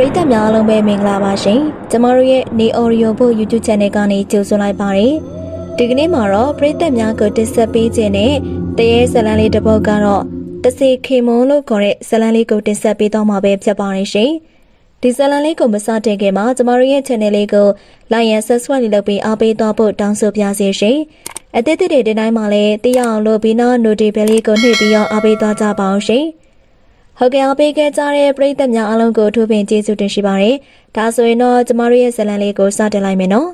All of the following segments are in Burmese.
ရိသတ်များအားလုံးပဲမင်္ဂလာပါရှင်ကျမတို့ရဲ့နေ audio ဘုတ် YouTube channel ကနေကြိုဆိုလိုက်ပါတယ်ဒီကနေ့မှာတော့ပရိသတ်များကိုတင်ဆက်ပေးခြင်းနဲ့တရေဇလန်လေးတစ်ပုဒ်ကတော့တစေခေမွန်လို့ခေါ်တဲ့ဇလန်လေးကိုတင်ဆက်ပေးတော့မှာပဲဖြစ်ပါတယ်ရှင်ဒီဇလန်လေးကိုမစတင်ခင်မှာကျမတို့ရဲ့ channel လေးကို like and subscribe လုပ်ပြီးအားပေးသွားဖို့တောင်းဆိုပါရစေရှင်အသစ်တစ်တွေဒီတိုင်းမှာလည်းသိရအောင်လို့ဘီနာ notification လေးကိုနှိပ်ပြီးတော့အားပေးသွားကြပါအောင်ရှင် ဟုတ်ကဲ့အားပေးခဲ့ကြတဲ့ပရိသတ်များအားလုံးကိုထိုးပင်ကျေးဇူးတင်ရှိပါတယ်။ဒါဆိုရင်တော့ကျမတို့ရဲ့ဇာတ်လမ်းလေးကိုစတင်လိုက်မယ်နော်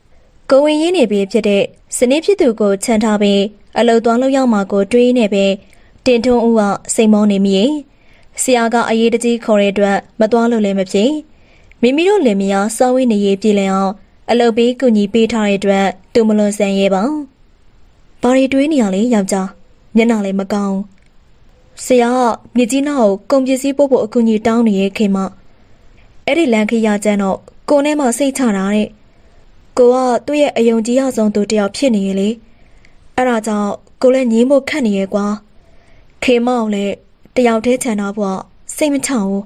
။ကိုဝင်ရင်းနေပြီးဖြစ်တဲ့စနစ်ဖြစ်သူကိုခြံထားပြီးအလုတ်သွားလို့ရောက်မှာကိုတွေးနေပဲတင်ထွန်းဦးကစိတ်မောနေမိရဲ့။ဆရာကအရေးတကြီးခေါ်တဲ့အတွက်မသွားလို့လည်းမဖြစ်။မိမိတို့လင်မယားစောင်းဝေးနေရေးပြည်လည်အောင်အလုတ်ပေးကူညီပေးထားတဲ့အတွက်သူမလွန်ဆန်ရဲ့ပါ။ဘာတွေတွေးနေရလဲယောက်ျား။မျက်နှာလည်းမကောင်းဘူး ဆရာကမြကြီးနာကိုကုန်ပစ္စည်းပို့ဖို့အကူအညီတောင်းနေရဲ့ခင်မအဲ့ဒီလန်ခရကျန်တော့ကိုနဲ့မှစိတ်ချတာတဲ့ကိုကသူ့ရဲ့အယုံကြည်ရဆုံးသူတယောက်ဖြစ်နေရဲ့လေအဲ့ဒါကြောင့်ကိုလည်းညင်းဖို့ခက်နေရဲ့ကွာခေမောင်လည်းတယောက်တည်းခြံတော့ဘွားစိတ်မချဘူး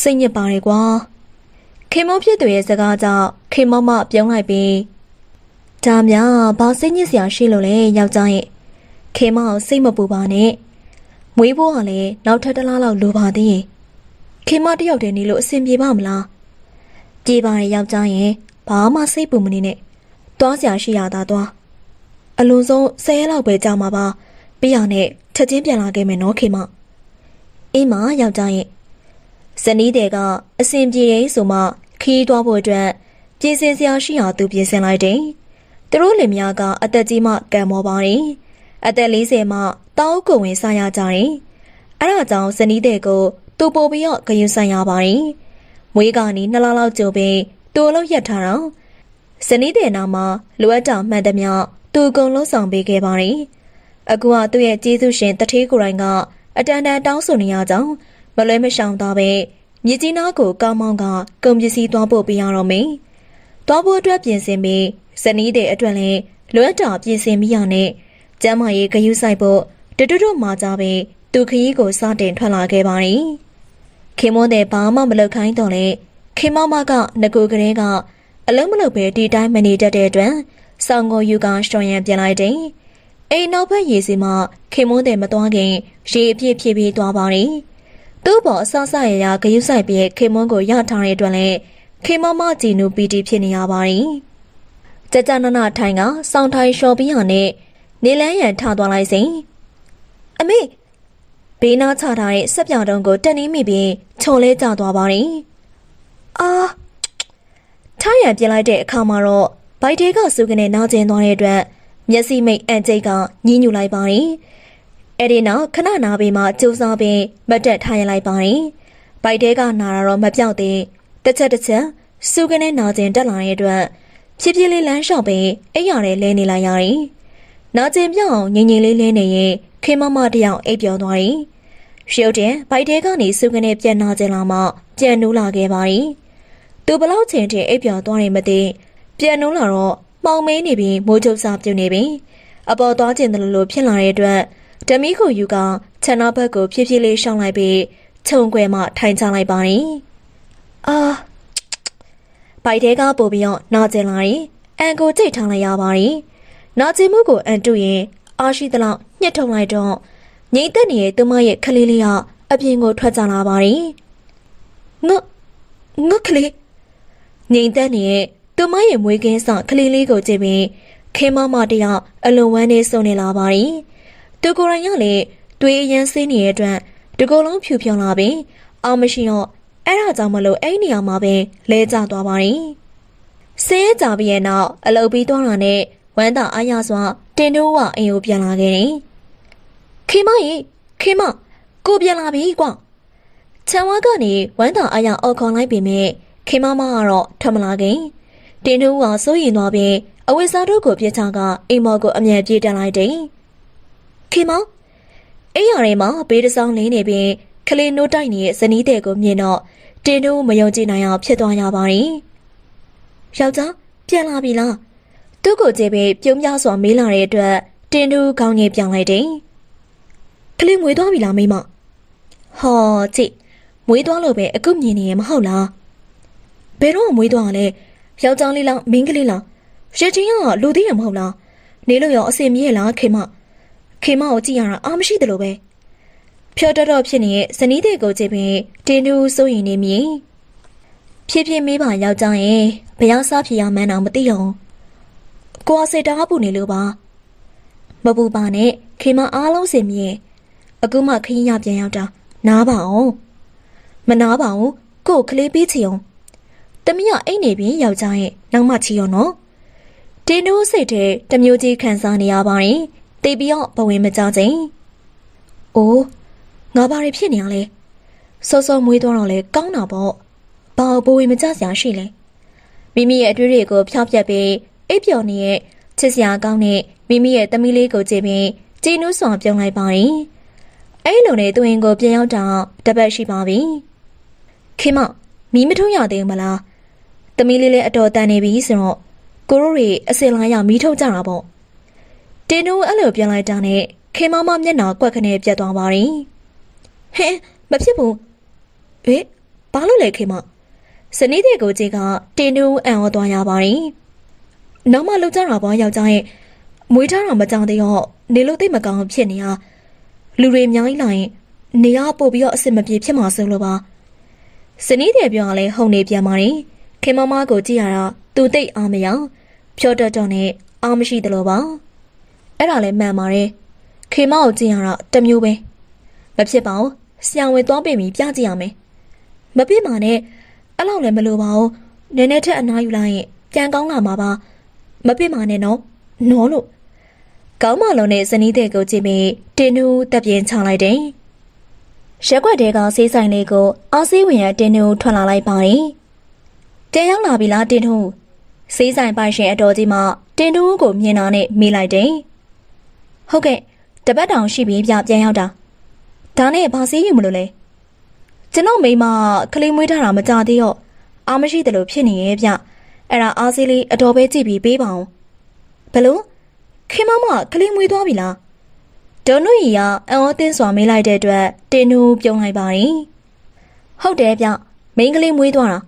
စိတ်ညစ်ပါတယ်ကွာခေမောဖြစ်သူရဲ့စကားကြောင့်ခေမောမပြုံးလိုက်ပြီးဒါများဘာစိတ်ညစ်စရာရှိလို့လဲယောက်ျားရဲ့ခေမောင်စိတ်မပူပါနဲ့ မွေးဖို့ကလည်းနောက်ထပ်တစ်လားလောက်လိုပါသေးရဲ့ခင်မတယောက်တည်းနေလို့အဆင်ပြေပါမလားပြေပါရဲ့ယောက်ျားရဲ့ဘာမှစိတ်ပူမနေနဲ့သွားစရာရှိရတာသွားအလွန်ဆုံး၁၀ရက်လောက်ပဲကြာမှာပါပြီးရနဲ့ချက်ချင်းပြန်လာခဲ့မယ်နော်ခင်မအေးမယောက်ျားရဲ့ဇနီးတဲ့ကအဆင်ပြေတယ်ဆိုမှခီးသွားဖို့အတွက်ပြင်ဆင်စရာရှိရာသူပြင်ဆင်လိုက်တယ်သူတို့လင်မယားကအသက်ကြီးမှကံမောပါတယ် အသက်40မှတောက်ကိုဝင်စားရကြတယ်။အဲဒါကြောင့်ဇနီးတဲ့ကိုသူပို့ပြီးတော့ဂယုဆိုင်ရပါတယ်။မွေးကနေနှစ်လလောက်ကြိုပြီးသူ့အလုပ်ရက်ထားတော့ဇနီးတဲ့နာမှာလိုအပ်တာမှန်သမျှသူအကုန်လုံးဆောင်ပေးခဲ့ပါတယ်။အခုကသူ့ရဲ့ကျေးဇူးရှင်တထေးကိုယ်တိုင်ကအတန်တန်တောင်းဆိုနေရကြောင်းမလွဲမရှောင်တော့ပဲမြကြီးနားကိုကောင်းမောင်းကကုန်ပစ္စည်းသွားပို့ပေးရတော့မယ်။သွားဖို့အတွက်ပြင်ဆင်ပြီးဇနီးတဲ့အတွက်လည်းလိုအပ်တာပြင်ဆင်မိရနဲ့ ကျမ်းမာရေးဂယုဆိုင်ဖို့တတူတူမှာကြပဲသူခရီးကိုစတင်ထွက်လာခဲ့ပါတယ်။ခင်မွန်းတဲ့ဘာမှမလုပ်ခိုင်းတော့လေခင်မမကငကိုကလေးကအလုံးမလုပ်ပဲဒီတိုင်းမနေတတ်တဲ့အတွက်ဆောင်းကိုယူကရှော်ရံပြန်လိုက်တယ်။အိမ်နောက်ဘက်ရေစီမှာခင်မွန်းတဲ့မသွားခင်ရေအပြည့်ဖြည့်ပြီးသွားပါတယ်။သူ့ပေါ်အဆဆရရဂယုဆိုင်ပြီးခင်မွန်းကိုရထားတဲ့အတွက်လည်းခင်မမကြည်နူပီတီဖြစ်နေရပါတယ်။ကြကြနနထိုင်ကစောင်းထိုင်လျှော်ပြီးရနဲ့ နေလန်းရန်ထသွားလိုက်စဉ်အမေဘေးနားချထားတဲ့စက်ပြောင်တုံးကိုတက်နေမိပြီးခြုံလဲကျသွားပါတယ်အာထားရန်ပြင်လိုက်တဲ့အခါမှာတော့ဘိုက်တဲကစုကနေနာကျင်သွားတဲ့အတွက်မျက်စိမိတ်အန်ကျိတ်ကညှင်းညူလိုက်ပါတယ်အဲ့ဒီနောက်ခဏနာပြီးမှကြိုးစားပြီးမတ်တက်ထားရလိုက်ပါတယ်ဘိုက်တဲကနာတာတော့မပြောက်သေးတစ်ချက်တစ်ချက်စုကနေနာကျင်တက်လာတဲ့အတွက်ဖြည်းဖြည်းလေးလမ်းလျှောက်ပြီးအိပ်ရတဲ့လဲနေလိုက်ရတယ် နာကျင်ပြောင်းငြိမ်ငြိမ်လေးလေးနေရင်ခေမမတယောက်အိပ်ပျော်သွားတယ်။ရုပ်တင်ဘိုက်တဲကနေစုကနေပြန်နာကျင်လာမှပြန်နိုးလာခဲ့ပါတယ်။သူဘလောက်ချိန်ထိအိပ်ပျော်သွားတယ်မသိပြန်နိုးလာတော့မှောင်မဲနေပြီးမိုးချုပ်စာပြုတ်နေပြီ။အပေါ်သွားကျင်တယ်လို့ဖြစ်လာတဲ့အတွက်ဓမီကိုယူကခြံနာဘက်ကိုဖြည်းဖြည်းလေးရှောင်းလိုက်ပြီးခြုံခွဲမှထိုင်ချလိုက်ပါတယ်။အာဘိုက်တဲကပို့ပြီးတော့နာကျင်လာတယ်။အန်ကိုကြိတ်ထားလိုက်ရပါတယ်။ နာကျင်မှုကိုအန်တုရင်အားရှိသလောက်ညှစ်ထုံလိုက်တော့ငိမ့်သက်နေတဲ့သူမရဲ့ခလေးလေးကအပြင်ကိုထွက်ကြလာပါတယ်။ငါငါခလေးငိမ့်သက်နေတဲ့သူမရဲ့မွေးကင်းစခလေးလေးကိုကြည့်ပြီးခဲမမတယောက်အလွန်ဝမ်းနေစုံနေလာပါတယ်။သူကိုယ်တိုင်ကလည်းတွေးအရန်စင်းနေတဲ့အတွက်ဒီကုလုံးဖြူဖြောင်းလာပြီးအောင်မရှိတော့အဲ့ဒါကြောင့်မလို့အဲ့ဒီနေရာမှာပဲလဲကျသွားပါတယ်။ဆင်းရဲကြပြီးရဲ့နောက်အလုပ်ပြီးသွားတာနဲ့ ဝမ်းသာအားရစွာတင်တိုးကအိမ်ကိုပြန်လာခဲ့တယ်။ခေမရေခေမကိုပြန်လာပြီကွ။ချန်ဝါကနေဝမ်းသာအားရအော်ခေါ်လိုက်ပေမဲ့ခေမမကတော့ထွက်မလာခင်တင်တိုးကစိုးရင်သွားပြီးအဝိစားတို့ကိုပြစ်ချကအိမ်မော်ကိုအမြန်ပြေးတက်လိုက်တယ်။ခေမအိမ်ရထဲမှာဘေးတစောင်းလင်းနေပြီးကလေးနိုးတိုက်နေတဲ့ဇနီးတဲ့ကိုမြင်တော့တင်တိုးမယုံကြည်နိုင်အောင်ဖြစ်သွားရပါတယ်။ယောက်ျားပြန်လာပြီလား သူ့ကိုကြည့်ပြီးပြုံးပြစွာမေးလာတဲ့အတွက်တင်တူကောင်းကြီးပြောင်းလိုက်တယ်ကလေးငွေသွားပြီလားမိမဟောကြည့်မွေးသွားလို့ပဲအခုမြင်နေရမဟုတ်လားဘယ်တော့မွေးသွားလဲယောက်ျားလေးလားမိန်းကလေးလားရချင်းကလူသေးရမဟုတ်လားနေလို့ရောအစင်မြဲလားခေမခေမကိုကြည့်ရတာအာမရှိတယ်လို့ပဲဖြောတော့တော့ဖြစ်နေတဲ့ဇနီးတဲ့ကိုကြည့်ပြီးတင်းနူးစိုးရင်နေမြင်ဖြည်းဖြည်းမေးပါယောက်ျားရဲ့ဘယ်ရောက်စားဖြစ်ရမှန်းတော့မသိအောင် ကိုအစေတားပူနေလို့ပါမပူပါနဲ့ခေမအားလုံးစင်မြင်အခုမှခရင်ရပြန်ရောက်တာနားပါအောင်မနာပါဘူးကို့ကလေးပေးချင်အောင်တမီးကအိတ်နေပြီးယောက်ျားရဲ့နောက်မှချီရောနော်တင်းနိုးစိတ်ထဲတမျိုးကြီးခံစားနေရပါတယ်တေးပြီးတော့ဘဝင်မကြချင်းအိုးငါဘာတွေဖြစ်နေရလဲစောစောမွေးသွားတော့လေကောင်းတာပေါ့ဘာဘဝင်မကြစရာရှိလဲမိမိရဲ့အတွေ့အတွေကိုဖျောက်ပြက်ပြီး အိပ်ပျော်နေတဲ့ချစ်စရာကောင်းတဲ့မိမိရဲ့သမီးလေးကိုကြည့်ပြီးကြည်နူးစွာပြုံးလိုက်ပါတယ်အဲ့လိုနဲ့သူရင်ကိုပြန်ရောက်တာတပတ်ရှိပါပြီခေမမီးမထုံးရသေးဘူးမလားသမီးလေးလည်းအတော်တန်နေပြီဆိုတော့ကိုရိုးတွေအစင်လာရမီးထုတ်ကြတာပေါ့တင်းနိုးအဲ့လိုပြန်လိုက်တာနဲ့ခေမမမျက်နှာကွက်ခနဲ့ပြတ်သွားပါတယ်ဟဲမဖြစ်ဘူးအေးဘာလို့လဲခေမစနီးတဲ့ကိုကြီးကတင်းနိုးအံ့ဩသွားရပါတယ် နောက်မှလောက်ကြတာပေါ့ယောက်ျားရဲ့မွေးထားတာမကြောင်သေးတော့နေလို့သိပ်မကောင်းဖြစ်နေရလူတွေအများကြီးလာရင်နေရပို့ပြီးတော့အဆင်မပြေဖြစ်မှာဆိုလို့ပါစနီးတယ်ပြောရလဲဟုန်နေပြန်ပါတယ်ခင်မမကိုကြည့်ရတာသူတိတ်အားမရဖြောတော့တော့နဲ့အားမရှိသလိုပါအဲ့ဒါလည်းမှန်ပါတယ်ခင်မကိုကြည့်ရတာတစ်မျိုးပဲမဖြစ်ပါဘူးဆရာဝန်သွားပြင်ပြီးပြကြည့်ရမယ်မပြစ်ပါနဲ့အဲ့လောက်လည်းမလိုပါဘူးနည်းနည်းထက်အနားယူလိုက်ရင်ပြန်ကောင်းလာမှာပါ မပြစ်ပါနဲ့နော်နော်လို့ကောင်းမလုံးနဲ့ဇနီးတဲ့ကိုကြည့်ပြီးတင်းနူးတက်ပြင်းချလိုက်တယ်ရက်ွက်တဲကဆေးဆိုင်လေးကိုအားဆေးဝင်ရတင်းနူးထွက်လာလိုက်ပါတယ်တဲရောက်လာပြီလားတင်းနူးဆေးဆိုင်ပိုင်ရှင်အတော်ကြီးမှတင်းနူးကိုမြင်တာနဲ့မေးလိုက်တယ်ဟုတ်ကဲ့တပတ်တောင်ရှိပြီပြပြန်ရောက်တာဒါနဲ့ဘာဆေးယူမလို့လဲကျွန်တော်မိမကလေးမွေးထားတာမကြသေးတော့အားမရှိတယ်လို့ဖြစ်နေရဲ့ဗျ အဲ့ဒါအားဆေးလေးအတော်ပဲကြည့်ပြီးပေးပါအောင်ဘလို့ခင်မမကလေးမွေးသွားပြီလားဒေါ်နုရီကအံ့ဩသင်းစွာမေးလိုက်တဲ့အတွက်တင်နူပြုံးလိုက်ပါတယ်ဟုတ်တယ်ဗျမိန်းကလေးမွေးသွားတာ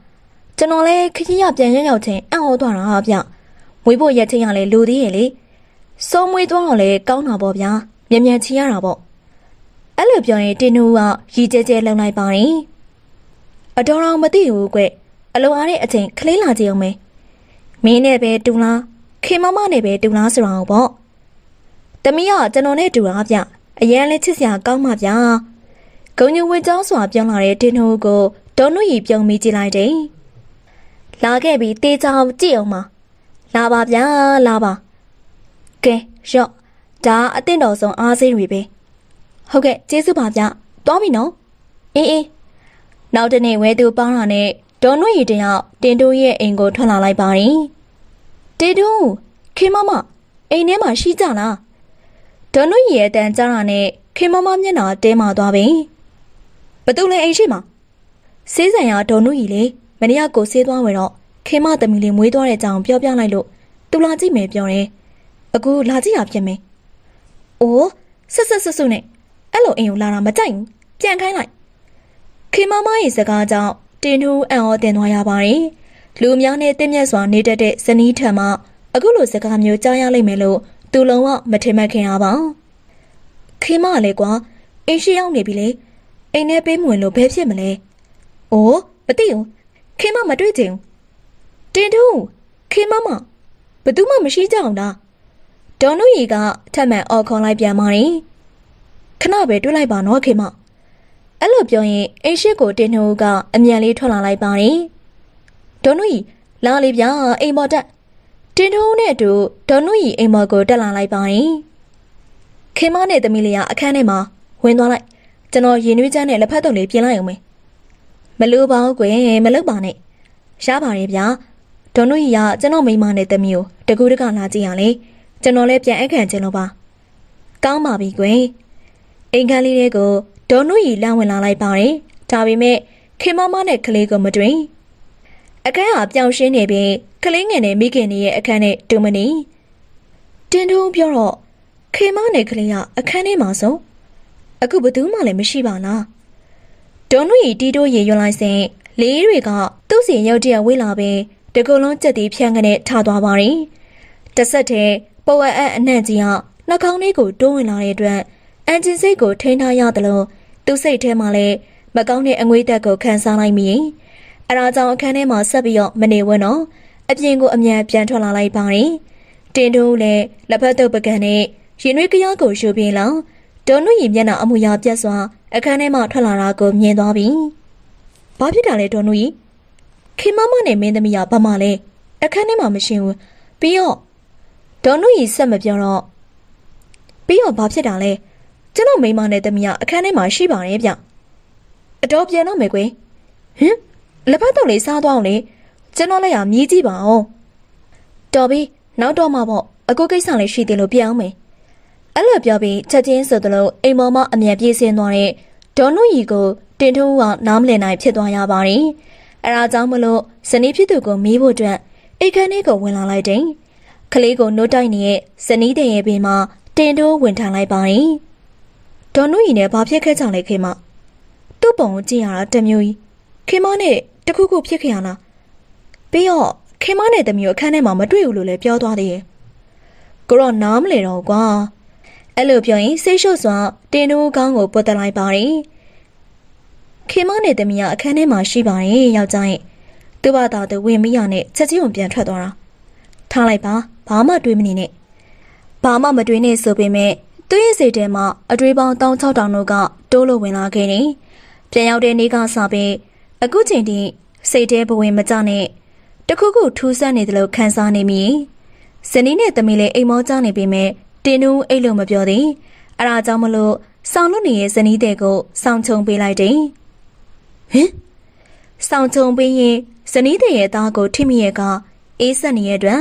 ကျွန်တော်လည်းခကြီးရပြန်ရောက်ရောက်ချင်းအံ့ဩသွားတာဗျမွေးဖို့ရက်ချင်းရလဲလူသေးရဲ့လေစိုးမွေးသွားတော့လေကောင်းတာပေါ့ဗျာမြန်မြန်ချီရတာပေါ့အဲ့လိုပြောရင်တင်နူကရီကျဲကျဲလုံလိုက်ပါတယ်အတော်တော်မသိဘူးကွအလုံးအားတဲ့အချိန်ခလေးလာကြည့်အောင်မေ မင်းနဲ့ပဲတူလားခင်မမနဲ့ပဲတူလားဆိုတော့ပေါ့တမီးကကျွန်တော်နဲ့တူတာဗျအရန်လဲချစ်စရာကောင်းမှဗျဂုံညဝေကျောင်းစွာပြောင်းလာတဲ့တင်းနှိုးကိုဒေါ်နုရီပြုံးမိကြည့်လိုက်တယ်လာခဲ့ပြီးတေးချောင်းကြည့်အောင်ပါလာပါဗျာလာပါကဲရော့ဒါအသင့်တော်ဆုံးအားစိတ်တွေပဲဟုတ်ကဲ့ကျေးဇူးပါဗျသွားပြီနော်အေးအေးနောက်တနေ့ဝဲသူပေါင်းတာနဲ့ဒေါ်နွေရီတယောက်တင်တိုးရဲ့အိမ်ကိုထွက်လာလိုက်ပါတယ် တေတူခေမမအိမ်ထဲမှာရှိကြလားဒေါ်နွေရဲ့အတန်ကြားတာနဲ့ခေမမမျက်နှာတဲမာသွားပြီဘသူလဲအိမ်ရှိမှာစေးဆိုင်ရဒေါ်နွေလေမနေ့ကကိုဆေးသွားဝယ်တော့ခေမသမီးလေးမွေးသွားတဲ့အကြောင်းပြောပြလိုက်လို့သူလာကြည့်မယ်ပြောတယ်အခုလာကြည့်ရဖြစ်မယ်အိုးဆက်ဆက်ဆွဆွနဲ့အဲ့လိုအိမ်ကိုလာတာမကြိုက်ဘူးပြန်ခိုင်းလိုက်ခေမမရဲ့စကားကြောင့်တင်ထူးအံ့ဩတင်သွားရပါတယ် လူအများနဲ့တင့်မြတ်စွာနေတတ်တဲ့ဇနီးထံမှအခုလိုစကားမျိုးကြားရလိမ့်မယ်လို့သူလုံးဝမထင်မှတ်ခင်ရပါခေမလည်းကွာအိမ်ရှိရောက်နေပြီလေအိမ်ထဲပေးမဝင်လို့ဘယ်ဖြစ်မလဲ။အိုးမသိဘူးခေမမတွေ့ချင်ဘူးတင်ထူးခေမမဘသူမှမရှိကြအောင်လားဒေါ်နုရီကထပ်မံအော်ခေါ်လိုက်ပြန်ပါတယ်ခဏပဲတွေ့လိုက်ပါနော်ခေမအဲ့လိုပြောရင်အိမ်ရှိကိုတင်ထူးကအမြန်လေးထွက်လာလိုက်ပါတယ် ဒေါ်နုရီလာလေဗျာအိမ်မော်တက်တင်ထူးနဲ့အတူဒေါ်နုရီအိမ်မော်ကိုတက်လာလိုက်ပါတယ်ခေမနဲ့သမီးလေးကအခန်းထဲမှာဝင်သွားလိုက်ကျွန်တော်ရင်နှွေးချမ်းနဲ့လက်ဖက်တုပ်လေးပြင်လိုက်အောင်မေမလိုပါဘူးကွယ်မလုပ်ပါနဲ့ရပါရဲ့ဗျာဒေါ်နုရီကကျွန်တော်မိန်းမနဲ့သမီးကိုတကူတကလာကြည့်ရလေကျွန်တော်လည်းပြန်အခန့်ခြင်းလို့ပါကောင်းပါပြီကွယ်အိမ်ခန်းလေးတွေကိုဒေါ်နုရီလမ်းဝင်လာလိုက်ပါတယ်ဒါပေမဲ့ခင်မမနဲ့ကလေးကမတွင် အခန်းဟာပြောင်းရှင်းနေပြီးကလေးငယ်နဲ့မိခင်တွေရဲ့အခန်းနဲ့တူမနီတင်တုံးပြောတော့ခေမနဲ့ကလေးကအခန်းထဲမှာဆုံးအခုဘယ်သူမှလည်းမရှိပါလားဒေါ်နုရီတီတိုးရေရွလိုက်စဉ်လေးတွေကသူ့စီရောက်တရဝေးလာပြီးတကူလုံးကြက်တီဖြန်းကနေထသွားပါတယ်။တစ်ဆက်တည်းပေါ်ဝက်အပ်အနှံ့ကြီးကနှာခေါင်းလေးကိုတိုးဝင်လာတဲ့အတွက်အန်ဂျင်စိတ်ကိုထိန်းထားရတယ်လို့သူ့စိတ်ထဲမှာလည်းမကောင်းတဲ့အငွေ့တက်ကိုခံစားလိုက်မိ။ အဲဒါကြောင့်အခန်းထဲမှာဆက်ပြီးတော့မနေဝန်းတော့အပြင်ကိုအမြန်ပြန်ထွက်လာလိုက်ပါတယ်။တင်တိုးလည်းလက်ဖက်တုပ်ပကံနဲ့ရင်ရွေးကြောကိုရှုပြင်းလောင်ဒေါ်နုရီမျက်နှာအမူအရာပြတ်စွာအခန်းထဲမှထွက်လာတာကိုမြင်သွားပြီ။ဘာဖြစ်တာလဲဒေါ်နုရီခင်မမနဲ့မင်းသမီးကဘာမှလဲအခန်းထဲမှာမရှိဘူး။ပြီးတော့ဒေါ်နုရီဆက်မပြောတော့ပြီးတော့ဘာဖြစ်တာလဲကျွန်တော်မိန်းမနဲ့သမီးကအခန်းထဲမှာရှိပါတယ်ဗျ။အတော်ပြန်တော့မယ်ကွယ်။ဟင် လက်ဖက်တော့လေးစားသွားအောင်လေကျွန်တော်လည်းရမြည်ကြည့်ပါအောင်။တော်ပြီနောက်တော့မှပေါ့အခုကိစ္စလေးရှိသေးလို့ပြန်အောင်မယ်။အဲ့လိုပြောပြီးချက်ချင်းဆိုသလိုအိမ်ပေါ်မှာအမြန်ပြေးဆင်းသွားတဲ့ဒေါ်နုရီကိုတင်ထုံးကနားမလည်နိုင်ဖြစ်သွားရပါတယ်။အဲဒါကြောင့်မလို့ဇနီးဖြစ်သူကိုမီးဖို့အတွက်အိတ်ခမ်းလေးကိုဝင်လာလိုက်တယ်။ကလေးကိုနှုတ်တိုက်နေတဲ့ဇနီးတဲ့ရဲ့ဘေးမှာတင်တိုးဝင်ထန်လိုက်ပါတယ်။ဒေါ်နုရီနဲ့ဘာဖြစ်ခဲ့ကြလဲခေမ။သူ့ပုံကိုကြည့်ရတာတစ်မျိုးကြီး။ခေမနဲ့ တခုခုဖြစ်ခဲ့ရလား။ပြီးတော့ခေမနဲ့တမျိုးအခန်းထဲမှာမတွေ့ဘူးလို့လည်းပြောသွားသေးရဲ့။ကိုတော့နားမလဲတော့ကွာ။အဲ့လိုပြောရင်စိတ်ရှုပ်စွာတင်တိုးကောင်းကိုပုတ်တက်လိုက်ပါတယ်။ခေမနဲ့တမီးကအခန်းထဲမှာရှိပါတယ်ယောက်ျားရဲ့သူ့ဘာသာသူဝင်မရနဲ့ချက်ချင်းကိုပြန်ထွက်သွားတာ။ထားလိုက်ပါဘာမှတွေးမနေနဲ့။ဘာမှမတွေးနဲ့ဆိုပေမဲ့သူ့ရဲ့စိတ်ထဲမှာအတွေးပေါင်း16000တို့ကတိုးလို့ဝင်လာခဲ့တယ်။ပြန်ရောက်တဲ့နေ့ကစပြီး အခုချိန်ထိစိတ်ထဲဘဝင်မကြနဲ့တခုခုထူးဆန်းနေတယ်လို့ခံစားနေမိ။ဇနီးနဲ့သမီးလည်းအိမ်မောကြနေပေမဲ့တင်းနူးအိတ်လို့မပြောသေး။အဲဒါကြောင့်မလို့ဆောင်းလွတ်နေတဲ့ဇနီးတဲ့ကိုစောင့်ချုံပေးလိုက်တယ်။ဟင်စောင့်ချုံပေးရင်ဇနီးတဲ့ရဲ့သားကိုထိမိရဲ့ကအေးဆက်နေတဲ့အတွက်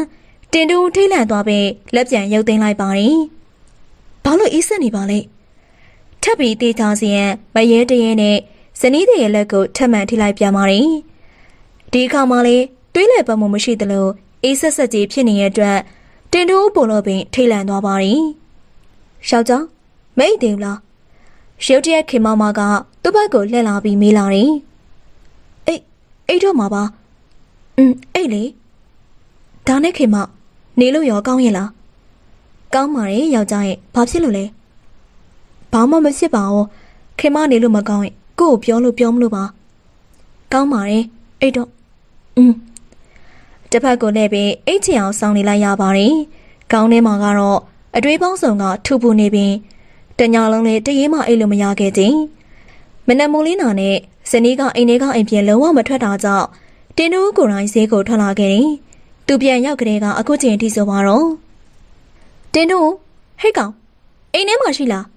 တင်တူထိတ်လန့်သွားပြီးလက်ပြန်ရုပ်သိမ်းလိုက်ပါတယ်။ဘာလို့အေးဆက်နေပါလဲ။ထပ်ပြီးတေးချစီရင်မရဲတရဲနဲ့ ဇနီးတဲ့ရဲ့လက်ကိုထပ်မံထိလိုက်ပြန်ပါတယ်။ဒီအခါမှလေတွေးလဲပတ်မှုမရှိသလိုအေးဆက်ဆက်ကြီးဖြစ်နေတဲ့အတွက်တင်တူပုံလို့ပင်ထိတ်လန့်သွားပါတယ်။ယောက်ျားမိတ်တယ်လား။ရုတ်တရက်ခင်မမကသူ့ဘက်ကိုလှည့်လာပြီးမေးလာတယ်။အိတ်အိတ်တော့မှာပါ။อืมအိတ်လေ။ဒါနဲ့ခင်မနေလို့ရောကောင်းရဲ့လား။ကောင်းပါရဲ့ယောက်ျားရဲ့ဘာဖြစ်လို့လဲ။ဘာမှမဖြစ်ပါဘူး။ခင်မနေလို့မကောင်းရင် ကို့ကိုပြောလို့ပြောမလို့ပါ။ကောင်းပါရဲ့အိတ်တော့อืมတစ်ဖက်ကိုလည်းပဲအိတ်ချင်အောင်စောင်းနေလိုက်ရပါတယ်။ကောင်းထဲမှာကတော့အတွေးပေါင်းစုံကထူပူနေပြီးတညာလုံးလည်းတရေမှအိတ်လို့မရခဲ့ခြင်း။မနက်မိုးလင်းတာနဲ့ဇနီးကအိမ်ထဲကအိမ်ပြင်လုံးဝမထွက်တာကြောင့်တင်းတူကိုယ်တိုင်ဈေးကိုထွက်လာခဲ့တယ်။သူပြန်ရောက်ကလေးကအခုချိန်ထိဆိုပါတော့။တင်းတူဟဲ့ကောင်အိမ်ထဲမှာရှိလား။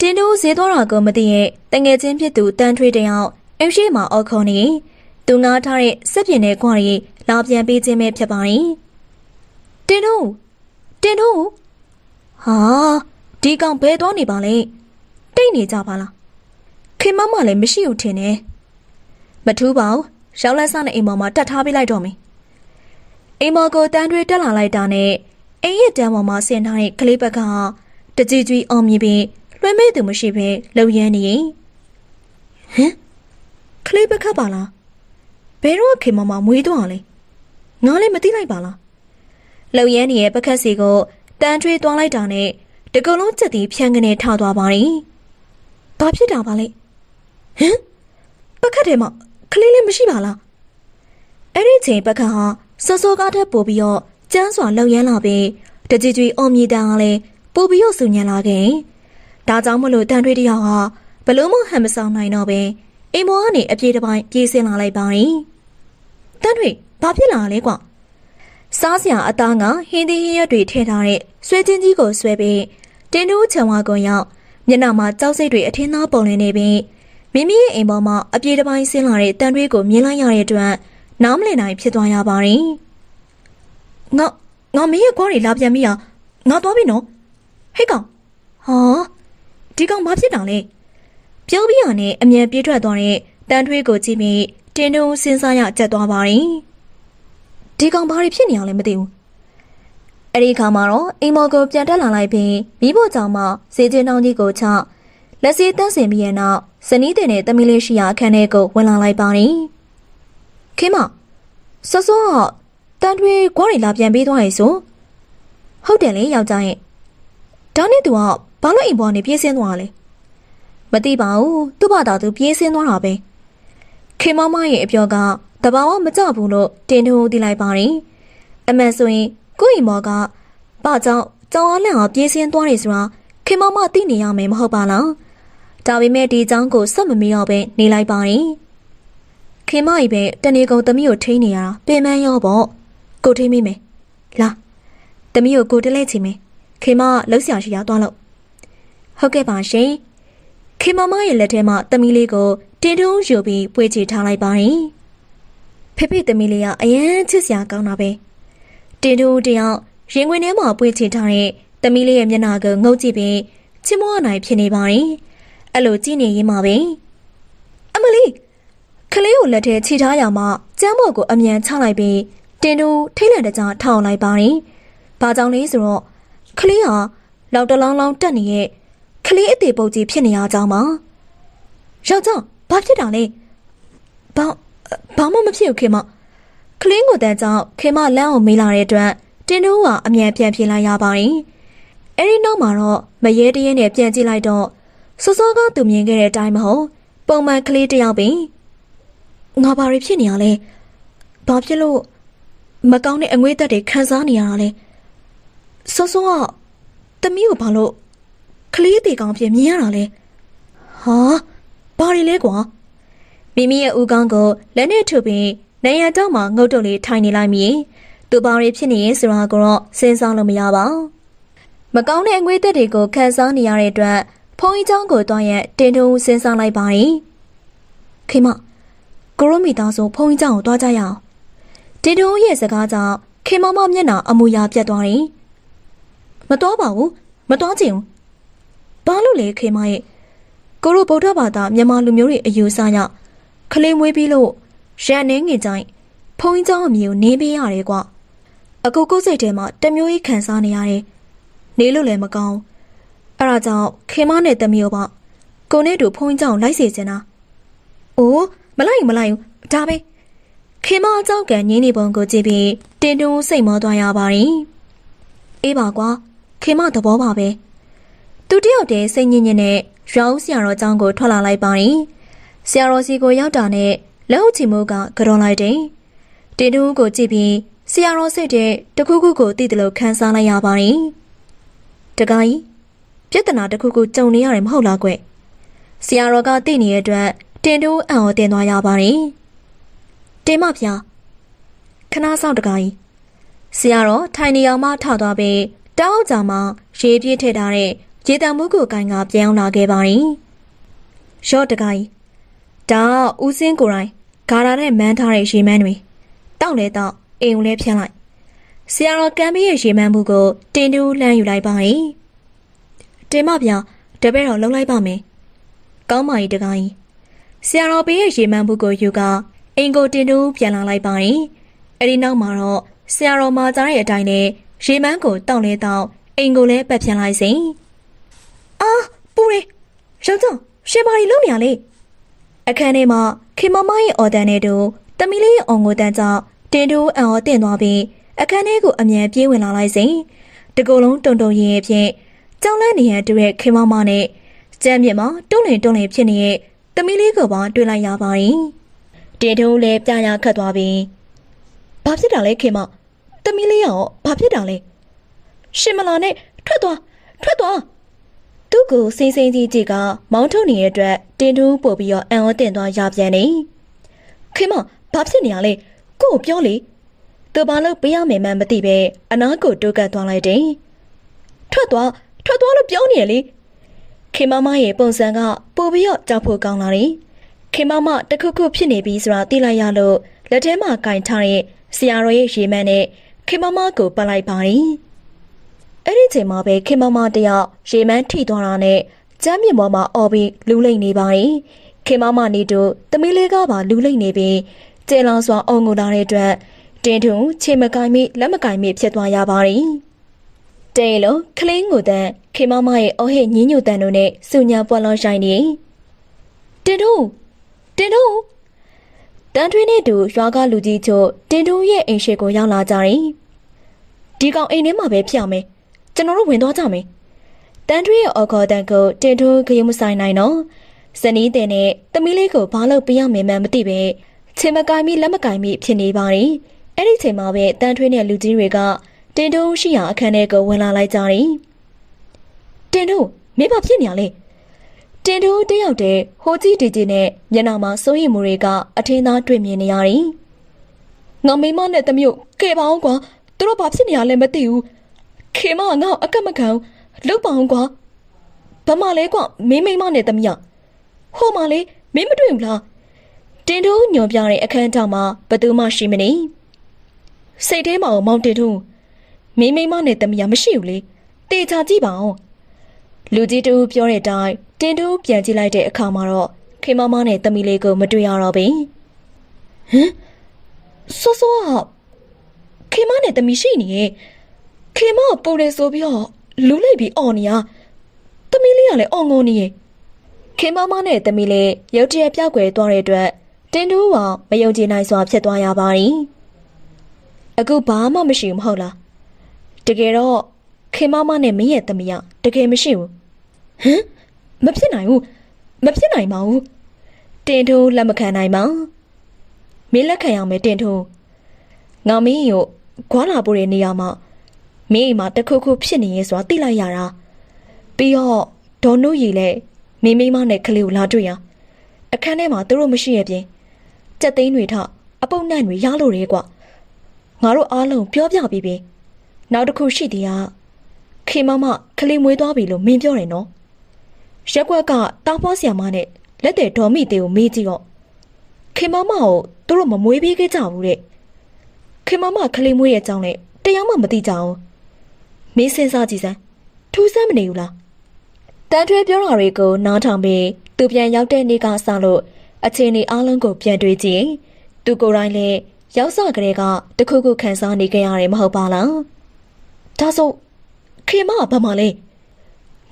တင်းတူဈေးသွားတာကိုမသိရဲ့တငယ်ချင်းဖြစ်သူတန်းထွေးတယောက်အိမ်ရှိမှာအော်ခေါ်နေသူငားထားတဲ့စက်ပြင်းတဲ့ခွာရီလာပြန်ပေးခြင်းပဲဖြစ်ပါရင်တင်တို့တင်တို့ဟာဒီကောင်ဘယ်သွားနေပါလဲတိတ်နေကြပါလားခင်မမလည်းမရှိဘူးထင်တယ်မထူးပါဘူးရောက်လက်စနဲ့အိမ်ပေါ်မှာတက်ထားပေးလိုက်တော့မယ်အိမ်မော်ကိုတန်းတွေတက်လာလိုက်တာနဲ့အိမ်ရဲ့တန်းပေါ်မှာဆင်ထားတဲ့ကလေးဘက်ကတကြည်ကြည်အောင်မြင်ပြီး လွှဲမဲ့သူမရှိဘဲလှုပ်ရမ်းနေရင်ဟမ်ကလေးဘက်ကပါလားဘယ်တော့ခင်မမမွေးသွားလဲငါလည်းမသိလိုက်ပါလားလုံရမ်းနေရဲ့ပကတ်စီကိုတန်ထွေးသွားလိုက်တာနဲ့တကုံလုံးချက်တီဖြန်းကနေထသွားပါတယ်ဘာဖြစ်တာပါလဲဟမ်ပကတ်ထဲမှာကလေးလေးမရှိပါလားအဲ့ဒီချိန်ပကတ်ဟာစောစောကားထက်ပိုပြီးတော့ကျန်းစွာလုံရမ်းလာပြီးတကြည်ကြည်အော်မြည်တန်ကလည်းပိုပြီးတော့ဆူညံလာခဲ့ ဒါကြောင့်မလို့တန်ထွေးတယောက်ဟာဘလို့မှဟန်မဆောင်နိုင်တော့ပဲအိမ်ပေါ်ကနေအပြေးတစ်ပိုင်းပြေးဆင်းလာလိုက်ပါတယ်တန်းတွေဘာဖြစ်လာလဲကွာစားစရာအသားကဟင်းသီးဟင်းရွက်တွေထည့်ထားတဲ့ဆွဲချင်းကြီးကိုဆွဲပြီးတင်းတူးချံဝါကွန်ရောက်မျက်နှာမှာကြောက်စိတ်တွေအထင်းသားပုံလင်းနေပြီးမိမိရဲ့အိမ်ပေါ်မှာအပြေးတစ်ပိုင်းဆင်းလာတဲ့တန်းတွေကိုမြင်လိုက်ရတဲ့အတွက်နားမလည်နိုင်ဖြစ်သွားရပါတယ်ငါငါမင်းရဲ့ခွားတွေလာပြန်ပြီอ่ะငါသွားပြီနော်ဟဲ့ကောင်ဟာ ဒီကောင်ဘာဖြစ်တာလဲပြောပြီးရနဲ့အမြန်ပြေးထွက်သွားတဲ့တန်ထွေးကိုကြည့်ပြီးတင်းတုံးစဉ်းစားရကြက်သွားပါတယ်။ဒီကောင်ဘာတွေဖြစ်နေအောင်လဲမသိဘူး။အဲ့ဒီခါမှာတော့အိမ်မော်ကိုပြန်တက်လာလိုက်ပြီးမိဖို့ကြောင့်မှဈေးချင်းတောင်းကြီးကိုချလက်စီတန်းစင်ပြီးရဲ့နောက်ဇနီးတဲ့နဲ့သမီးလေးရှိရာအခန်းထဲကိုဝင်လာလိုက်ပါတယ်။ခေမစောစောကတန်ထွေခွားရီလာပြန်ပေးသွားရေဆိုဟုတ်တယ်လေယောက်ျားရဲ့ဒါနဲ့သူက ဘာလို့အိမ်ပေါ်ကနေပြေးဆင်းသွားတာလဲမသိပါဘူးသူ့ဘာသာသူပြေးဆင်းသွားတာပဲခေမမရဲ့အပြောကတဘာဝမကြဘူးလို့တင်ထုံးသိလိုက်ပါတယ်အမှန်ဆိုရင်ကိုယ့်အိမ်မော်ကဘာကြောင့်ကြောင်အားလန့်အောင်ပြေးဆင်းသွားတယ်ဆိုတာခေမမသိနေရမယ်မဟုတ်ပါလားဒါပေမဲ့ဒီအကြောင်းကိုစက်မမေးတော့ပဲနေလိုက်ပါတယ်ခေမကြီးပဲတနေကုန်သမီးကိုထိန်းနေရတာပင်မရောပေါ့ကိုထိန်းမိမယ်လာသမီးကိုကိုတလဲချင်မယ်ခေမကလှုပ်ရှားရှိရသွားလို့ ဟုတ်ကဲ့ပါရှင်ခေမမရဲ့လက်ထဲမှာသမီးလေးကိုတင်တုံးယူပြီးပွေချထားလိုက်ပါတယ်ဖေဖေသမီးလေးကအရန်ချစ်စရာကောင်းတာပဲတင်တုံးတယောက်ရင်ခွင်ထဲမှာပွေချထားတဲ့သမီးလေးရဲ့မျက်နှာကိုငုတ်ကြည့်ပြီးချစ်မွားနိုင်ဖြစ်နေပါတယ်အဲ့လိုကြည့်နေရင်မှာပဲအမလီကလေးကိုလက်ထဲခြိထားရမှာကျမ်းမော်ကိုအမြန်ချလိုက်ပြီးတင်တူထိတ်လန့်တကြားထောင်လိုက်ပါတယ်။ဘာကြောင့်လဲဆိုတော့ကလေးဟာလောက်တလောင်းလောင်းတက်နေတဲ့ ကလေးအသေးပုတ်ကြီးဖြစ်နေရကြောင်းပါ။ယောက်ျားဘာဖြစ်တာလဲ။ဘာဘာမှမဖြစ်ဘူးခေမ။ကလေးကိုတန်းကြောင့်ခေမလမ်းအောင်မေးလာတဲ့အတွက်တင်တူကအမြန်ပြန်ပြေးလိုက်ရပါတယ်။အဲဒီနောက်မှာတော့မရဲတရဲနဲ့ပြန်ကြည့်လိုက်တော့စောစောကသူမြင်ခဲ့တဲ့အတိုင်းမဟုတ်ပုံမှန်ကလေးတစ်ယောက်ပင်ငါဘာတွေဖြစ်နေရလဲဘာဖြစ်လို့မကောင်းတဲ့အငွေ့သက်တွေခံစားနေရတာလဲစောစောကတမီးကိုဘာလို့ ကလေးတေကောင်ဖြစ်မြင်ရတာလဲဟာဘာတွေလဲကွာမိမိရဲ့ဦးခေါင်းကိုလက်နဲ့ထုတ်ပြီးနေရတော့မှငုတ်တုတ်လေးထိုင်နေလိုက်မိသူဘာတွေဖြစ်နေရဲဆိုတာကိုတော့စဉ်းစားလို့မရပါဘူးမကောင်းတဲ့အငွေ့သက်တွေကိုခံစားနေရတဲ့အတွက်ဖုန်းကြီးเจ้าကိုတွားရက်တင်ထုံစဉ်းစားလိုက်ပါတယ်ခေမကိုရိုမီသားဆိုဖုန်းကြီးเจ้าကိုတွားကြရအောင်တင်ထုံရဲ့စကားကြောင့်ခေမမမျက်နှာအမူအရာပြတ်သွားတယ်မတော်ပါဘူးမတော်ချင်ဘူး ဘာလို့လဲခေမရဲ့ကိုရိုဗုဒ္ဓဘာသာမြန်မာလူမျိုးတွေအယူဆရခလေးမွေးပြီးလို့ရန်နေငင်ကြိုင်ဖုန်းကြီးเจ้าအမျိုးနင်းပေးရတယ်ကွအခုကိုယ်စိတ်ထဲမှာတမျိုးကြီးခံစားနေရတယ်နေလို့လည်းမကောင်းအဲ့ဒါကြောင့်ခေမနဲ့တမီရောပါကိုနဲ့တူဖုန်းကြောင်လိုက်စေချင်တာ။အိုးမလိုက်ဘူးမလိုက်ဘူးဒါပဲခေမအကြောက်ကန်ငင်းနေပုံကိုကြည့်ပြီးတင်တွန်းစိတ်မောသွားရပါတယ်။အေးပါကွာခေမသဘောပါပဲ။ သူတယောက်တည်းစိတ်ညစ်ညစ်နဲ့ရောင်းဆရာတော်အကြောင်းကိုထွက်လာလိုက်ပါတယ်။ဆရာတော်စီကိုရောက်တာနဲ့လက်ဟုတ်ချီမိုးကကြော်လိုက်တယ်။တင်တွန်းကိုကြည့်ပြီးဆရာတော်စိတ်တဲ့တခုခုကိုသိတယ်လို့ခံစားလိုက်ရပါတယ်။တခါကြီးပြဿနာတစ်ခုခုကြုံနေရတယ်မဟုတ်လားကွဆရာတော်ကသိနေတဲ့အတွက်တင်တိုးအံ့ဩတင်သွားရပါတယ်တင်မဖျားခဏဆောင်တကားကြီးဆရာတော်ထိုင်နေအောင်မှထသွားပြီးတောက်ကြမှာရေပြည့်ထည့်ထားတဲ့ ရေတံမှုကိုကိုင်ကပြောင်းလာခဲ့ပါတယ်ရော့တကားကြီးဒါဦးစင်းကိုယ်တိုင်ဂါရာနဲ့မန်းထားတဲ့ရေမန်းတွေတောက်လဲတော့အိမ်ကိုလဲဖြန်းလိုက်ဆရာတော်ကံပေးရဲ့ရေမန်းမှုကိုတင်တူးလှမ်းယူလိုက်ပါတယ်တင်မဗျာတပည့်တော်လှုပ်လိုက်ပါမယ်။ကောင်းပါ၏တကားကြီး။ဆရာတော်ပေးရဲ့ရေမန်းဘူးကိုယူကအင်ကိုတင်တူးပြန်လာလိုက်ပါတယ်။အဲဒီနောက်မှာတော့ဆရာတော်မာကြားရဲ့အတိုင်းနဲ့ရေမန်းကိုတောက်လဲတောက်အင်ကိုလည်းပတ်ပြန်လိုက်စဉ်။ အာပူရေရောင်ကြောင်ရှင်ပါရီလုံနေရလေ။အခန်းထဲမှာခေမမရဲ့အော်တန်နဲ့တူတမီလေးရဲ့အောင်ကိုတန်းကြောင့်တင်တူးအံ့ဩတင်သွားပြီးအခန်းထဲကိုအမြန်ပြေးဝင်လာလိုက်စဉ်တကူလုံးတုံတုံရင်ဖြင့်ကြောင်လန့်နေရတဲ့ခေမမနဲ့ကျမ်းမြင့်မှာတွန့်လင်တွန့်လင်ဖြစ်နေတဲ့တမီးလေးကိုပါတွေ့လိုက်ရပါတယ်။တေထုံးလည်းပြရခတ်သွားပြီ။ဘာဖြစ်တာလဲခေမ။တမီးလေးရောဘာဖြစ်တာလဲ။ရှင်မလာနဲ့ထွက်သွားထွက်သွား သူ့ကိုစိမ့်စိမ့်ကြီးကြီးကမောင်းထုတ်နေတဲ့အတွက်တင်တူးပို့ပြီးတော့အံ့ဩတင်သွားရပြန်နေ။ခေမဘာဖြစ်နေရလဲ။ကို့ကိုပြောလေ။သူဘာလို့ပေးရမယ်မှမသိပဲအနာကိုတိုးကပ်သွားလိုက်တယ်။ထွက်သွားထွက်သွားလို့ပြောနေရလေခေမမရဲ့ပုံစံကပိုပြီးတော့ကြောက်ဖို့ကောင်းလာတယ်ခေမမတခုခုဖြစ်နေပြီဆိုတာသိလိုက်ရလို့လက်ထဲမှာကင်ထားတဲ့ဆရာတော်ရဲ့ရေမန်းနဲ့ခေမမကိုပတ်လိုက်ပါတယ် အဲ့ဒီချိန်မှာပဲခေမမတယောက်ရေမန်းထိသွားတာနဲ့ကျမ်းမြေပေါ်မှာအော်ပြီးလူးလိမ့်နေပါတယ်ခေမမနေတို့သမီးလေးကပါလူးလိမ့်နေပြီးကျေလောင်စွာအုံငိုလာတဲ့အတွက်တင်းထုံခြေမကင်မိလက်မကင်မိဖြစ်သွားရပါတယ်တဲလုံးခလင်းငိုတန်ခေမမရဲ့အော်ဟစ်ညင်းညူတန်တို့နဲ့စူညာပွက်လောင်းဆိုင်နေတင်တို့တင်တို့တန်ထွေးနဲ့တူရွာကလူကြီးချို့တင်တို့ရဲ့အိမ်ရှိကိုရောက်လာကြတယ်ဒီကောင်အိမ်ထဲမှာပဲဖြစ်အောင်မယ် ကျွန်တော်တို့ဝင်သွားကြမယ်တန်ထွေးရဲ့အော်ခေါ်တန်ကိုတင်တို့ခရုမဆိုင်နိုင်တော့ဇနီးတဲ့နဲ့သမီးလေးကိုဘာလို့ပြရမယ်မှန်းမသိပဲချင်မကင်မီလက်မကင်မီဖြစ်နေပါတယ်အဲ့ဒီချိန်မှာပဲတန်ထွေးနဲ့လူကြီးတွေကတင်တို့ရှိရာအခန်းထဲကိုဝင်လာလိုက်ကြတယ်တင်တို့မင်းဘာဖြစ်နေရလဲတင်တို့တယောက်တည်းဟိုကြီးတီကြီးနဲ့မျက်နှာမှာစိုးရိမ်မှုတွေကအထင်းသားတွေ့မြင်နေရတယ်ငါမိမနဲ့တမျိုးကဲပါအောင်ကွာသူတို့ဘာဖြစ်နေရလဲမသိဘူး ခေမကငါ့ကိုအကက်မခံလှုပ်ပါအောင်ကွာဘာမှလဲကွာမင်းမိမနဲ့တမယဟိုမှလေမင်းမတွေ့ဘူးလားတင်တို့ညော်ပြတဲ့အခန်းထောင်မှာဘသူမှရှိမနေစိတ်ထဲမှာမောင်တင်တို့မင်းမိမနဲ့တမယမရှိဘူးလေတေချာကြည့်ပါအောင်လူကြီးတူပြောတဲ့အတိုင်းတင်တို့ပြန်ကြည့်လိုက်တဲ့အခါမှာတော့ခေမမနဲ့တမီလေးကိုမတွေ့ရတော့ဘူးဟမ်ဆောဆောကခေမနဲ့တမီရှိနေရဲ့ ခေမကပူတယ်ဆိုပြီးတော့လူလိုက်ပြီးအော်နေရတမီလေးကလည်းအော်ငုံနေရဲ့ခေမမနဲ့တမီလေးရုတ်တရက်ပြောက်ွယ်သွားတဲ့အတွက်တင်တို့ကမယုံကြည်နိုင်စွာဖြစ်သွားရပါတယ်အခုဘာမှမရှိဘူးမဟုတ်လားတကယ်တော့ခေမမနဲ့မင်းရဲ့တမီးကတကယ်မရှိဘူးဟမ်မဖြစ်နိုင်ဘူးမဖြစ်နိုင်ပါဘူးတင်ထိုးလက်မခံနိုင်ပါမင်းလက်ခံရမယ်တင်ထိုးငါမင်းကိုခွာလာပို့တဲ့နေရာမှာ မင်းအိမ်မှာတခုခုဖြစ်နေရဲဆိုတာသိလိုက်ရတာပြီးတော့ဒေါ်နုရီလည်းမင်းမိမနဲ့ကလေးကိုလာတွေ့ရအခန်းထဲမှာသူတို့မရှိရဲ့ပြင်ကြက်သိန်းတွေထအပုပ်နှံ့တွေရလို့ရဲကွငါတို့အားလုံးပြောပြပြီးပြီနောက်တစ်ခုရှိသေးတာခေမမကလေးမွေးသွားပြီလို့မင်းပြောတယ်နော်ရက်ကွက်ကတားဖွားဆရာမနဲ့လက်တဲ့ဒေါ်မိသေးကိုမေးကြည့်တော့ခေမမကိုသူတို့မမွေးပေးခဲ့ကြဘူးတဲ့ခေမမကလေးမွေးရဲ့အကြောင်းနဲ့တရားမှမသိကြအောင် မင်းစဉ်းစားကြည့်စမ်းထူးဆန်းမနေဘူးလားတန်ထွေးပြောတာတွေကိုနားထောင်ပြီးသူပြန်ရောက်တဲ့နေ့ကစလို့အချိန်ဒီအားလုံးကိုပြန်တွေးကြည့်သူကိုယ်တိုင်လည်းရောက်စကလေးကတခုခုခံစားနေကြရတယ်မဟုတ်ပါလားဒါဆိုခေမကဘာမှလဲ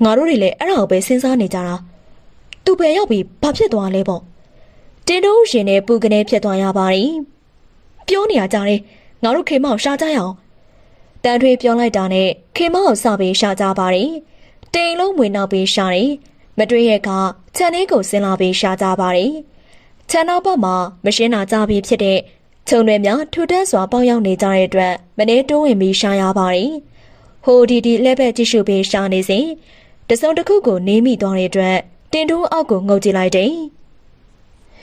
ငါတို့တွေလည်းအဲ့ဒါကိုပဲစဉ်းစားနေကြတာသူပဲရောက်ပြီးဘာဖြစ်သွားလဲပေါ့တင်းတို့ရှင်နဲ့ပူကနေဖြစ်သွားရပါတယ်ပြောနေရကြတယ်ငါတို့ခေမကိုရှာကြရအောင် တန်ထွေးပြောလိုက်တာနဲ့ခေမကိုစပြီးရှာကြပါတယ်တိမ်လုံးဝင်နောက်ပြီးရှာတယ်မတွေ့ရဲ့ကခြံလေးကိုဆင်းလာပြီးရှာကြပါတယ်ခြံနောက်ဘက်မှာမရှင်းတာကြပြီးဖြစ်တဲ့ခြုံတွေများထူထပ်စွာပေါက်ရောက်နေကြတဲ့အတွက်မနေတိုးဝင်ပြီးရှာရပါတယ်ဟိုဒီဒီလက်ဘက်ကြည့်ရှုပြီးရှာနေစဉ်တစုံတစ်ခုကိုနေမိသွားတဲ့အတွက်တင်တိုးအောက်ကိုငုံကြည့်လိုက်တယ်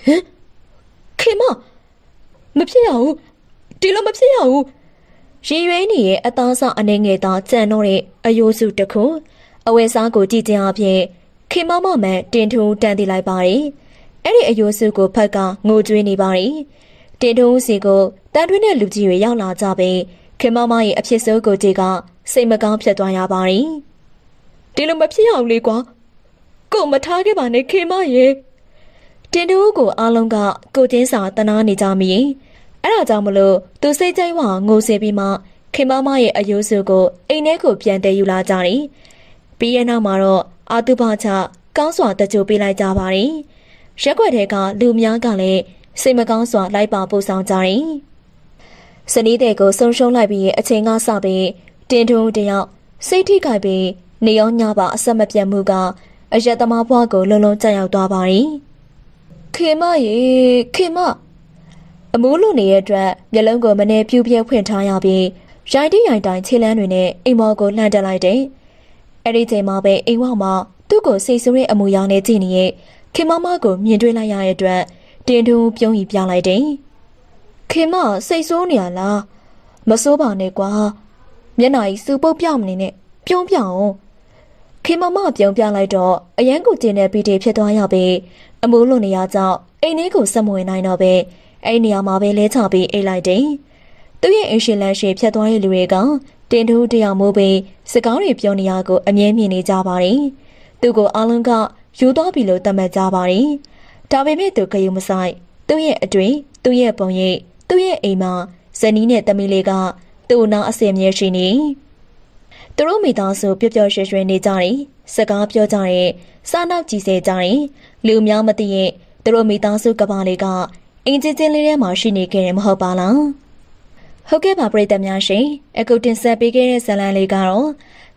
ဟမ်ခေမမဖြစ်ရဘူးဒီလိုမဖြစ်ရဘူး ရေရွေးနေရဲ့အသားစားအနေငယ်သားကြံတော့တဲ့အယိုးစုတစ်ခုအဝယ်စားကိုကြည့်ခြင်းအပြင်ခေမမမန်တင်ထုံတန်တီလိုက်ပါတယ်အဲ့ဒီအယိုးစုကိုဖက်ကငိုကြွေးနေပါတယ်တင်ထုံစီကိုတန်ထွင်းတဲ့လူကြီးတွေရောက်လာကြပြီးခေမမရဲ့အဖြစ်ဆိုးကိုကြည့်ကစိတ်မကောင်းဖြစ်သွားရပါတယ်ဒီလိုမဖြစ်အောင်လေကွာကိုမထားခဲ့ပါနဲ့ခေမရဲ့တင်တူကိုအားလုံးကကိုတင်းစာတနာနေကြမိရင် အဲ့ဒါကြောင့်မလို့သူစိတ်ကြိုက်ဝငိုစေပြီးမှခင်မမရဲ့အယိုးစုကိုအိမ်ထဲကိုပြန်တည်ယူလာကြတယ်။ပြီးရနောက်မှာတော့အာတုဘချကောင်းစွာတကြိုပေးလိုက်ကြပါတယ်။ရက်ွက်ထဲကလူများကလည်းစိတ်မကောင်းစွာလိုက်ပါပို့ဆောင်ကြတယ်။စနီးတဲ့ကိုဆုံရှုံလိုက်ပြီးအချိန်ကစပြီးတင်ထုံတယောက်စိတ်ထိခိုက်ပြီးနေရောညပါအဆက်မပြတ်မှုကအယက်သမားဘွားကိုလုံးလုံးကြောက်ရောက်သွားပါတယ်။ခေမရေခေမ အမိုးလွန်နေတဲ့အတွက်မျက်လုံးကိုမနေပြူပြဲဖွင့်ထားရပြီးရိုက်တိရိုက်တိုင်းခြေလန်းတွေနဲ့အိမ်မော်ကိုလှမ်းတက်လိုက်တယ်။အဲ့ဒီချိန်မှာပဲအိမ်ဝမှာသူ့ကိုစိတ်ဆိုးတဲ့အမူအရာနဲ့ကြည့်နေရဲ့ခင်မမကိုမြင်တွေ့လိုက်ရတဲ့အတွက်တင်းတူးပြုံးရီပြလိုက်တယ်။ခင်မစိတ်ဆိုးနေရလား။မဆိုးပါနဲ့ကွာ။မျက်နှာကြီးစူပုတ်ပြောင်းမနေနဲ့ပြုံးပြောင်းအောင်။ခင်မမပြုံးပြလိုက်တော့အရန်ကိုကျင်းတဲ့ပီတီဖြစ်သွားရပြီးအမိုးလွန်နေရကြောင့်အိမ်လေးကိုဆက်မဝင်နိုင်တော့ပဲ။ အဲ့နေရာမှာပဲလဲချပြီးအိတ်လိုက်တယ်။သူ့ရဲ့အရှင်လန်ရှည်ဖြတ်သွားတဲ့လူတွေကတင်ထိုးတယောက်မိုးပြီးစကားတွေပြောနေရကိုအမြဲမြင်နေကြပါတယ်။သူ့ကိုအားလုံးကယူသွားပြီလို့သတ်မှတ်ကြပါတယ်။ဒါပေမဲ့သူကယူမဆိုင်သူ့ရဲ့အတွေ့သူ့ရဲ့ပုံရိပ်သူ့ရဲ့အိမ်မှာဇနီးနဲ့သမီးလေးကသူ့နာအစင်မြဲရှိနေသူတို့မိသားစုပျော်ပျော်ရွှင်ရွှင်နေကြတယ်စကားပြောကြတယ်စားနောက်ကြည့်စေကြတယ်လူများမသိရဲ့သူတို့မိသားစုကဘာလေးက အင်ဂျင်ချင်းလေးထဲမှာရှိနေခဲ့တယ်မဟုတ်ပါလားဟုတ်ကဲ့ပါပရိသတ်များရှင်အခုတင်ဆက်ပေးခဲ့တဲ့ဇာတ်လမ်းလေးကတော့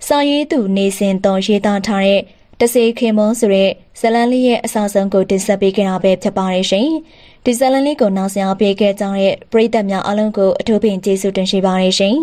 စာရေးသူနေစဉ်တော်ရေးသားထားတဲ့တစေခင်မွန်ဆိုတဲ့ဇာတ်လမ်းလေးရဲ့အစအဆုံးကိုတင်ဆက်ပေးခဲ့တာပဲဖြစ်ပါတယ်ရှင်ဒီဇာတ်လမ်းလေးကိုနောက်ဆက်အောင်ပေးခဲ့ကြတဲ့ပရိသတ်များအားလုံးကိုအထူးပင်ကျေးဇူးတင်ရှိပါတယ်ရှင်